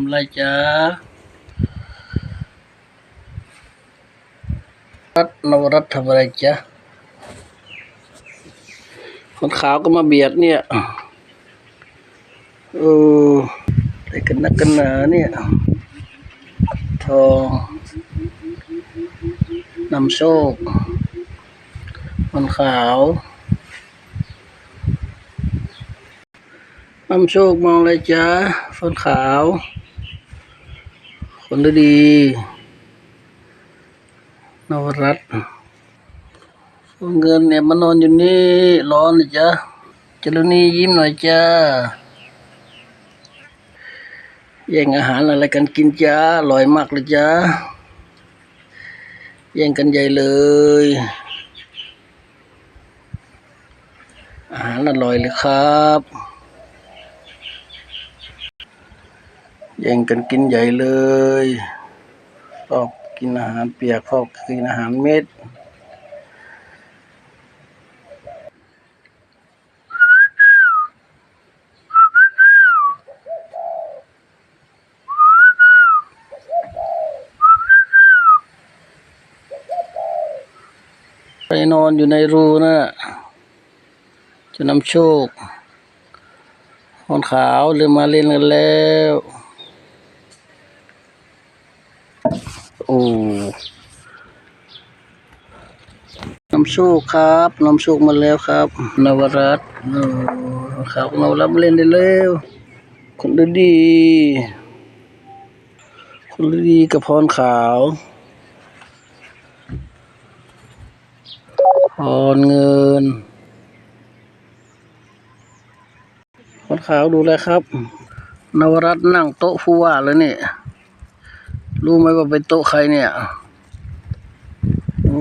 ำไรจ๊ะรัตนวรัตน์ทำอะไรจ๊ะคนขาวก็มาเบียดเนี่ยโอ้อะไรกันนักกันหนาเนี่ยทองนำโชคคนขาว นำโชคมองเลยจ้าคนขาว คนดี นวรัตเงินเนี่ยมานอนอยู่นี่ ร้อนเลยจ้าจรุณียิ้มหน่อยจ้าแย่งอาหารอะไรกันกินจ้าอร่อยมากเลยจ้าแย่งกันใหญ่เลย อาหารอร่อยเลยครับ แย่งกันกินใหญ่เลยชอบกินอาหารเปียกชอบกินอาหารเม็ดไปนอนอยู่ในรูนะจะนำโชคคนขาวเริ่มมาเล่นกันแล้ว โอ้นำโชคครับนำโชคมาแล้วครับ นวรัตน์โอ้ขาวกับนวรัตมาเล่นได้แล้วคนดีคนดีกับพรขาวพรเงินคนขาวดูแลครับ นวรัตน์นั่งโต๊ะผู้ว่าแล้วเนี่ย รู้ไหมว่าเป็นโต๊ะใครเนี่ยโอ้